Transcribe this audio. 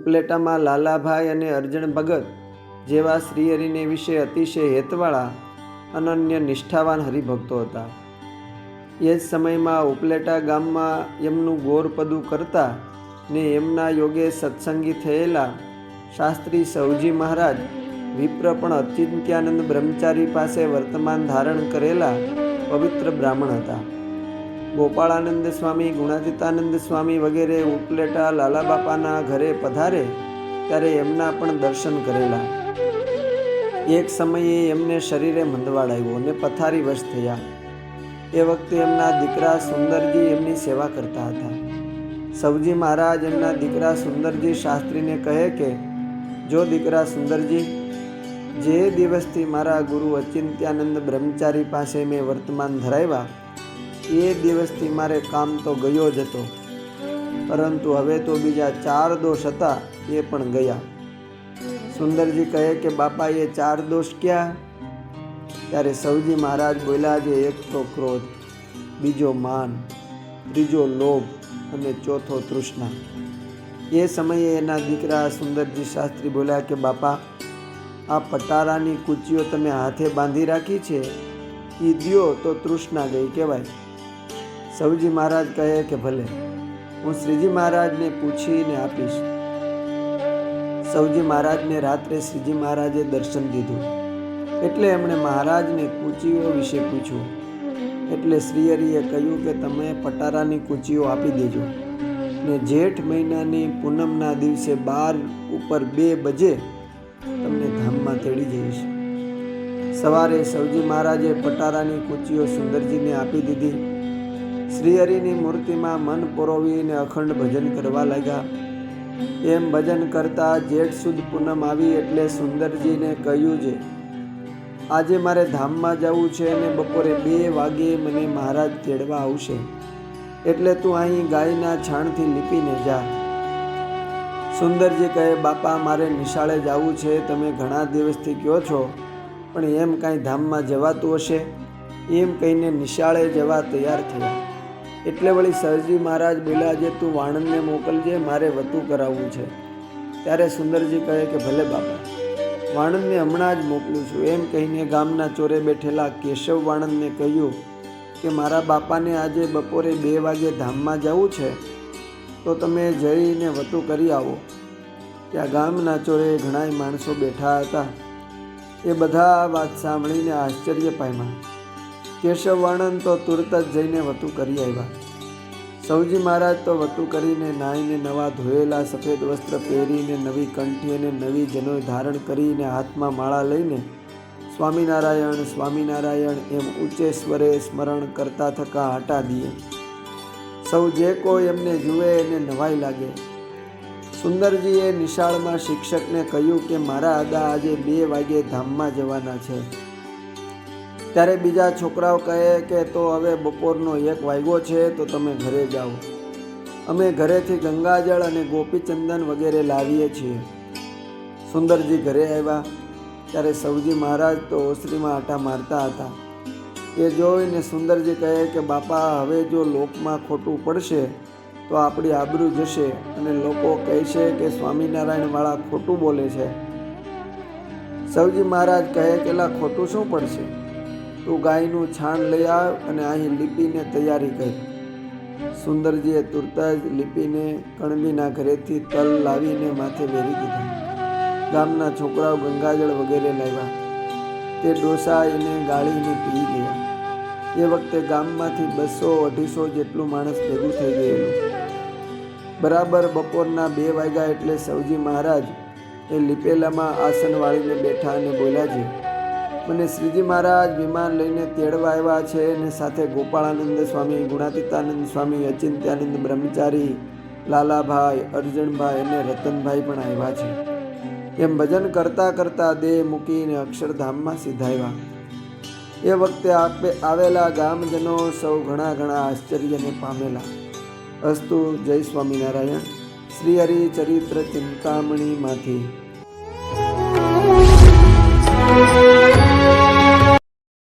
ઉપલેટામાં લાલાભાઈ અને અર્જણ ભગત જેવા શ્રીહરિને વિશે અતિશય હેતવાળા, અનન્ય નિષ્ઠાવાન હરિભક્તો હતા. એ જ સમયમાં ઉપલેટા ગામમાં એમનું ગોરપદું કરતા ને એમના યોગે સત્સંગી થયેલા શાસ્ત્રી સૌજી મહારાજ વિપ્ર પણ અચિંત્યાનંદ બ્રહ્મચારી પાસે વર્તમાન ધારણ કરેલા પવિત્ર બ્રાહ્મણ હતા. ગોપાળાનંદ સ્વામી ગુણાતીતાનંદ સ્વામી વગેરે ઉપલેટા લાલા બાપાના ઘરે પધારે ત્યારે એમના પણ દર્શન કરેલા. એક સમયે એમને શરીરે મંદવાડ અને પથારી વશ થયા. એ વખતે એમના દીકરા સુંદરજી એમની સેવા કરતા હતા. સૌજી મહારાજ એમના દીકરા સુંદરજી શાસ્ત્રીને કહે કે, જો દીકરા સુંદરજી, જે દિવસથી મારા ગુરુ અચિંત્યાનંદ બ્રહ્મચારી પાસે મેં વર્તમાન ધરાવ્યા એ દિવસથી મારે કામ તો ગયો જ હતો. પરંતુ હવે તો બીજા ચાર દોષ હતા, એ પણ ગયા. સુંદરજી કહે કે, બાપા, એ ચાર દોષ ક્યાં? ત્યારે સૌજી મહારાજ બોલ્યા છે એક તો ક્રોધ, બીજો માન, ત્રીજો લોભ અને ચોથો તૃષ્ણા. એ સમયે એના દીકરા સુંદરજી શાસ્ત્રી બોલ્યા કે, બાપા, આ પટારાની કૂચીઓ તમે હાથે બાંધી રાખી છે? એ દ્યો તો તૃષ્ણા ગઈ કહેવાય. સૌજી મહારાજ કહે કે ભલે, હું શ્રીજી મહારાજને પૂછીને આપીશ. સૌજી મહારાજને રાત્રે શ્રીજી મહારાજે દર્શન દીધું. એટલે એમણે મહારાજને કૂચીઓ વિશે પૂછ્યું. એટલે શ્રીહરિએ કહ્યું કે તમે પટારાની કૂચીઓ આપી દેજો. ને જેઠ મહિનાની પૂનમના દિવસે બાર ઉપર બે બજે તમને ધામમાં તેડી જઈશ. સવારે સૌજી મહારાજે પટારાની કૂચીઓ સુંદરજીને આપી દીધી. શ્રીહરિની મૂર્તિમાં મન પરોવીને અખંડ ભજન કરવા લાગ્યા. એમ ભજન કરતા જેઠ સુદ પૂનમ આવી એટલે સુંદરજીને કહ્યું છે, આજે મારે ધામમાં જવું છે અને બપોરે બે વાગે મને મહારાજ તેડવા આવશે. એટલે તું અહીં ગાયના છાણથી લીપીને જા. સુંદરજી કહે, બાપા, મારે નિશાળે જવું છે. તમે ઘણા દિવસથી કહો છો, પણ એમ કાંઈ ધામમાં જવાતું હશે? એમ કહીને નિશાળે જવા તૈયાર થયા. એટલે વળી સરજી મહારાજ બોલ્યા જે તું વાણંદને મોકલજે, મારે વતું કરાવવું છે. ત્યારે સુંદરજી કહે કે, ભલે બાપા, વાણંદને હમણાં જ મોકલું છું. એમ કહીને ગામના ચોરે બેઠેલા કેશવ વાણંદને કહ્યું કે, મારા બાપાને આજે બપોરે બે વાગે ધામમાં જવું છે, તો તમે જઈને વતું કરી આવો. ત્યાં ગામના ચોરે ઘણાય માણસો બેઠા હતા. એ બધા વાત સાંભળીને આશ્ચર્ય પામ્યા. કેશવ વર્ણન તો તુરત જ જઈને વતું કરી આવ્યા. સૌજી મહારાજ તો વતું કરીને નાહીને નવા ધોયેલા સફેદ વસ્ત્ર પહેરીને નવી કંઠી અને નવી જનોય ધારણ કરીને હાથમાં માળા લઈને સ્વામિનારાયણ સ્વામિનારાયણ એમ ઊંચે સ્વરે સ્મરણ કરતા થકા હટા દીએ. સૌ જે કોઈ એમને જુએ એને નવાઈ લાગે. સુંદરજીએ નિશાળમાં શિક્ષકને કહ્યું કે મારા આદા આજે બે વાગે ધામમાં જવાના છે. ત્યારે બીજા છોકરાઓ કહે કે તો હવે બપોરનો એક વાગ્યો છે, તો તમે ઘરે જાઓ. અમે ઘરેથી ગંગાજળ અને ગોપીચંદન વગેરે લાવીએ છીએ. સુંદરજી ઘરે આવ્યા. ત્યારે સૌજી મહારાજ તો ઓસરીમાં આટા મારતા હતા. એ જોઈને સુંદરજી કહે કે, બાપા, હવે જો લોકમાં ખોટું પડશે, તો આપણી આબરૂ જશે અને લોકો કહેશે કે સ્વામિનારાયણવાળા ખોટું બોલે છે. સૌજી મહારાજ કહે કે ખોટું શું પડશે? તું ગાયનું છાણ લઈ આવ અને અહીં લીપીને તૈયારી કરી. સુંદરજીએ તુરત જ લીપીને કણબીના ઘરેથી તલ લાવીને માથે વેરી દીધા. ગામના છોકરાઓ ગંગાજળ વગેરે લાવ્યા. તે ડોસા એને ગાળીને પી ગયા. એ વખતે ગામમાંથી બસો અઢીસો જેટલું માણસ ભેગું થઈ ગયેલું. બરાબર બપોરના બે વાગ્યા એટલે સૌજી મહારાજ એ લીપેલામાં આસન વાળીને બેઠા અને બોલ્યા છે મને શ્રીજી મહારાજ વિમાન લઈને તેડવા આવ્યા છે અને સાથે ગોપાળાનંદ સ્વામી, ગુણાતીતાનંદ સ્વામી, અચિંત્યાનંદ બ્રહ્મચારી, લાલાભાઈ, અર્જુનભાઈ અને રતનભાઈ પણ આવ્યા છે. એમ ભજન કરતાં કરતાં દેહ મૂકીને અક્ષરધામમાં સીધાવ્યા. એ વખતે આપે આવેલા ગામજનો સૌ ઘણા ઘણા આશ્ચર્યને પામેલા. અસ્તુ જય સ્વામિનારાયણ. શ્રી હરિ ચરિત્ર ચિંતામણીમાંથી.